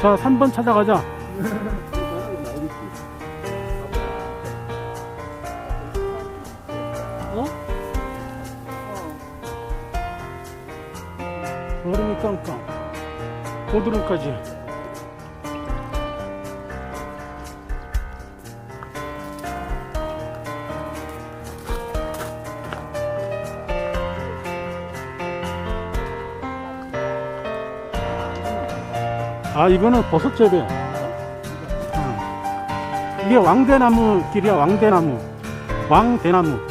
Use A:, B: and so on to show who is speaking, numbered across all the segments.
A: 자, 3번 찾아가자. 어? 어? 얼음이 깡깡. 고드름까지. 아, 이거는 버섯 재배. 응. 이게 왕대나무 길이야, 왕대나무. 왕대나무.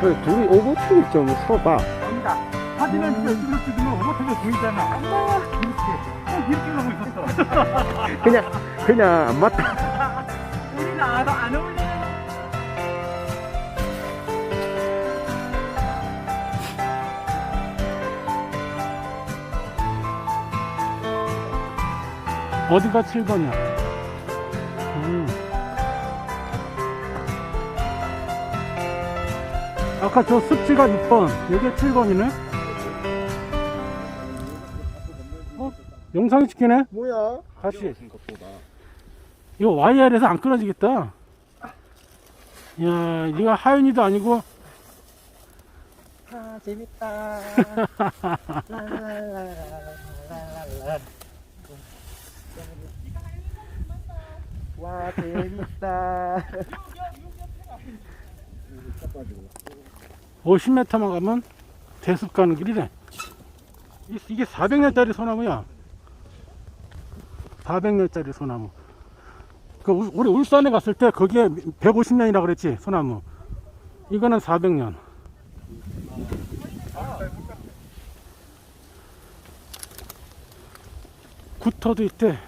B: 그 둘이 오버트를 좀 서봐.
A: 아니다. 사진을 찍어 찍으면 오버되게 보이잖아. 이렇게. 꼭 이렇게 하고 있었어.
B: 그냥, 그냥 안 맞다.
A: 우리는 안, 안 어울리 어디가 7번이야? 음. 아까 저 습지가 6번, 여기 7번이네? 어? 영상이 찍히네?
B: 뭐야?
A: 다시. 이거 와이어에서 안 끊어지겠다. 야, 이거 하윤이도 아니고,
B: 아, 재밌다. 와, 재밌다.
A: 50m만 가면 대숲 가는 길이래. 이- 이게 400년짜리 소나무야. 400년짜리 소나무. 그 우- 우리 울산에 갔을 때 거기에 150년이라 그랬지 소나무. 이거는 400년. 구터도 있대.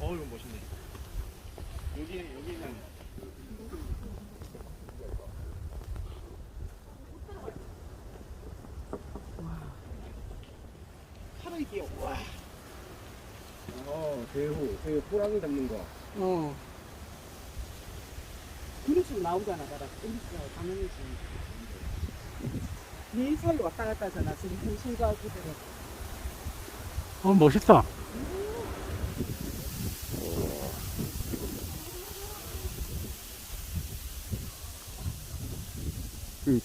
C: 어 이거 멋있네. 여기 여기는 있게요. 와.
B: 어, 대후. 그 호랑이 잡는 거.
D: 어. 그릇으로 나오잖아, 바다. 그릇으로 당연히지. 네 살로 왔다 갔다 하잖아. 지금 현실과 그대로.
A: 어, 멋있다.
B: 응.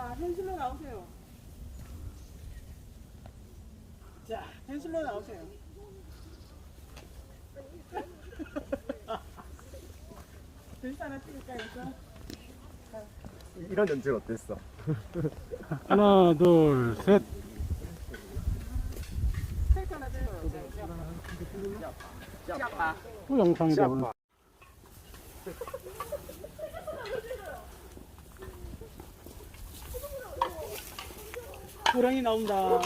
D: 자, 현실로 나오세요. 자, 현실로 나오세요. 글씨 하나 찍을까 해서.
B: 이런 연출 어땠어?
A: 하나, 둘, 셋.
D: 셀카 하나 찍어요.
A: 짜또 영상이 되고.
D: 호랑이 나온다. 호랑이 나온다.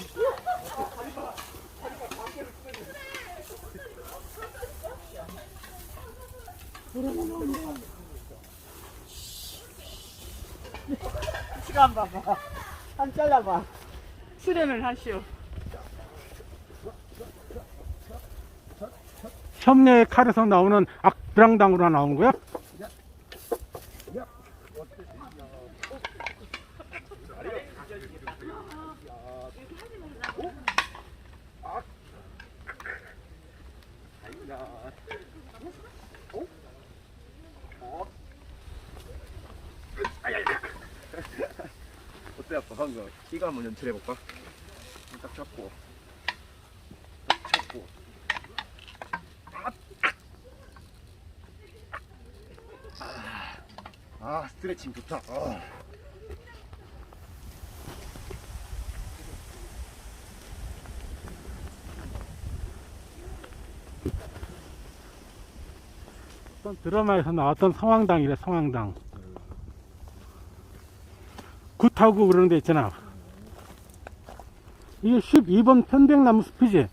D: 시간 봐봐. 한 잘라봐. 수련을 하시오.
A: 협례의 칼에서 나오는 악드랑당으로 나온 거야?
B: 어때, 아빠? 방금 키가 한번 연출해볼까? 딱 잡고. 딱 잡고. 아, 아 스트레칭 좋다. 어.
A: 드라마에서 나왔던 성황당이래 성황당 굿하고 그러는 데 있잖아. 이게 12번 편백나무 숲이지?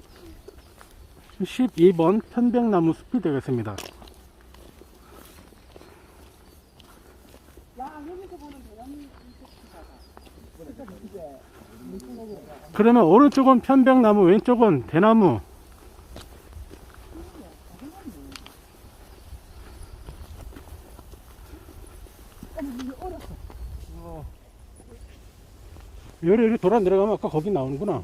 A: 12번 편백나무 숲이 되겠습니다. 그러면 오른쪽은 편백나무 왼쪽은 대나무 요리 요리 돌아 내려가면 아까 거기 나오는구나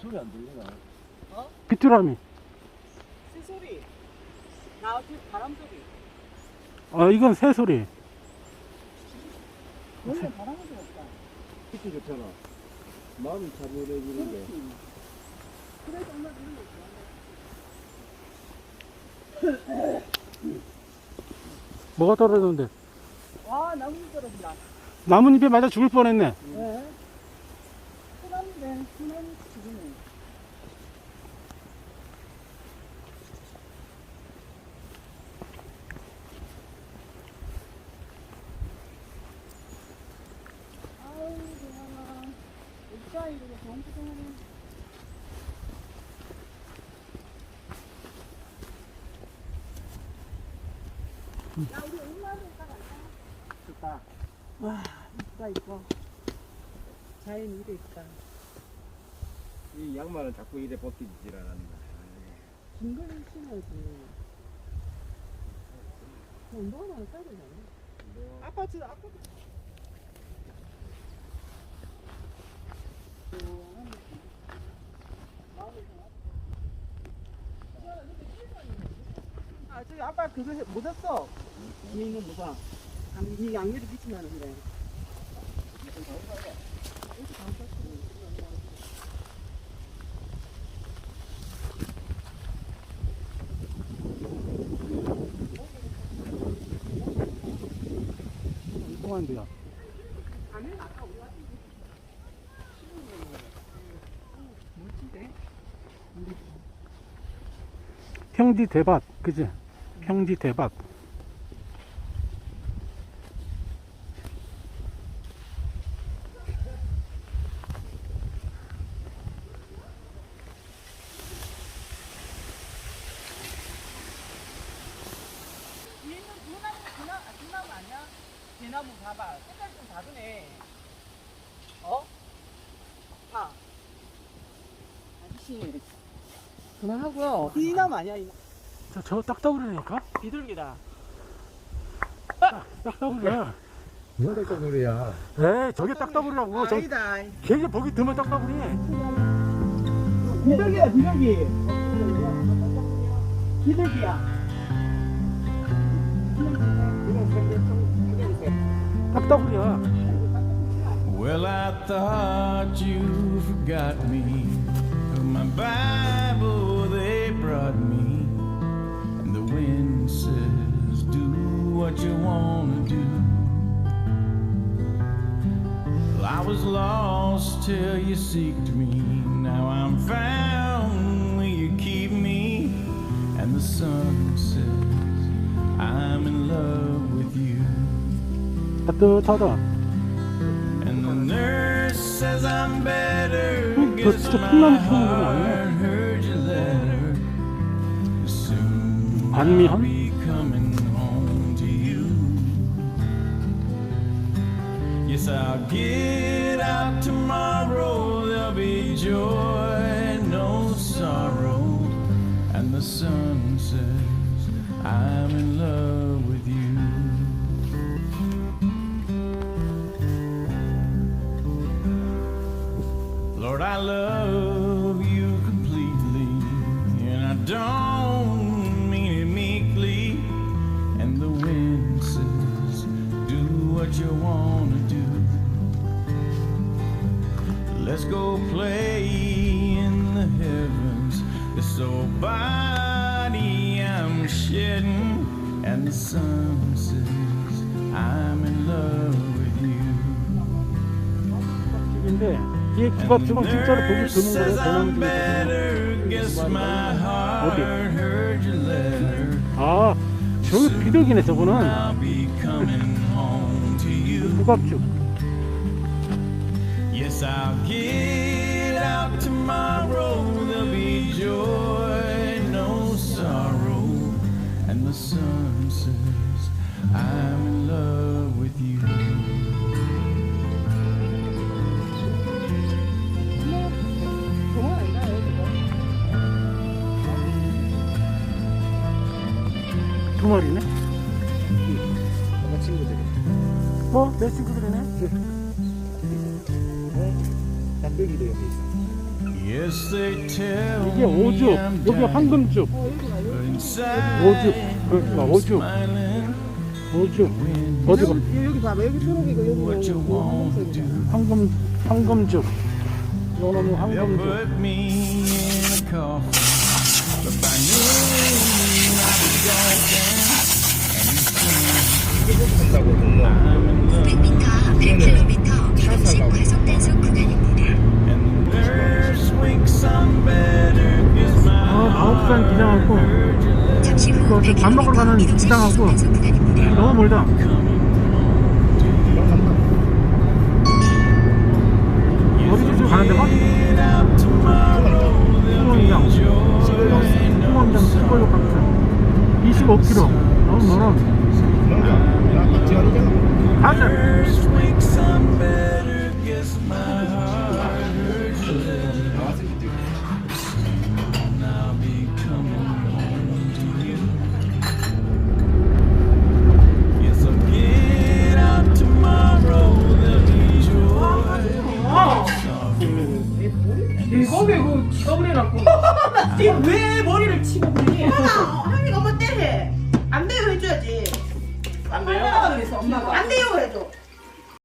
C: 소리 안 들리나?
A: 비투라미
D: 새소리. 나그 바람 소리.
A: 아 이건 새소리
D: 원래 바람이 들었다.
C: 듣기 좋잖아. 마음이 차분해지는데.
D: 그래서 엄마 들은 거
A: 뭐가 떨어졌는데
D: 와, 나무 떨어진다.
A: 나뭇잎에 맞아 죽을 뻔했네
D: 네 소나무 죽이네. 아우, 대단하. 진짜 이거 너무 고생하네. 야, 우리 엄마도 이따 갈까? 좋다. 와, 이따 이거. 자연 이래 있다.
C: 이 양말은 자꾸 이래 벗기질 않는다.
D: 긴 거는 신어야지. 운동화 하나 써야 되잖아. 아파트, 아파 아, 저기 아빠 그거 해- 못 했어. 있는 뭐가. 이 양념이.
A: 이동한데요
D: 멋진데?
A: 평지 대밭 그지 대밭
D: 얘는 대나무, 아, 봐봐. 색깔 좀 다르네. 어? 아. 아저씨. 그만하고요. 이나무 아니야, 이
A: 저, 저 딱따구리라니까
D: 비둘기다.
A: 딱따구리야
C: 뭐가 그 노래야?
A: 에이 저게 딱따구리라고 저
D: 아니다.
A: 걔게 보기 드문 딱따구리
D: 비둘기야, 비둘기. 비둘기야.
A: 딱따구리야
E: Well, I thought you forgot me. My Bible till you seeked me. Now I'm found. Will you keep me? And the sun says, I'm in love with you.
A: 따뜻하다
E: And the nurse says I'm better.
A: 응, 저
E: Guess
A: 진짜
E: my
A: 콩나물 키우는 건 아니네.
E: heart heard your letter. Soon
A: 안미현?
E: I'll get out tomorrow. There'll be joy, no sorrow. And the sun play in the heavens. This old body I'm shedding, And the sun says, I'm in love with you.
A: 집인데 이 국밥집은 진짜로 보기 드문 거예요.
E: says I'm
A: 대남
E: better. Guess my heart heard your letter.
A: 아, 저기 비덕이네 저거는.
E: I'll be coming home to you.
A: 국밥집.
E: Yes, I'll get out tomorrow. There'll be joy, no sorrow. And the sun says, I'm in love with you.
D: 동원 아닌가요?
A: 두 마리네.
C: 아까 친구들이.
A: 어, 내 친구들이네.
C: 닭배기도 옆에 있어.
E: Yes, they tell
A: 이게 오죽,
E: me I'm
A: 여기
E: dying,
A: 황금죽, 오죽, 그러니까 오죽. 오죽. 어디가?
D: 여기, 여기 봐봐 여기 초록이고 여기
A: 황금, 황금죽. 요놈은 황금죽.
E: put me in a coffin. But by noon I'll be gone down.
C: 한다고 돈 거.
E: I'm in love.
F: 100km 150 과속단속 구간입니다.
E: 어, 9시간 기장하고
A: 그, 밥 먹으러 가는 기장하고 너무 멀다 어디쯤 가는 데가? 수원장
F: 풍원장 시골역 같은 25km
A: 너무 멀어
E: 가자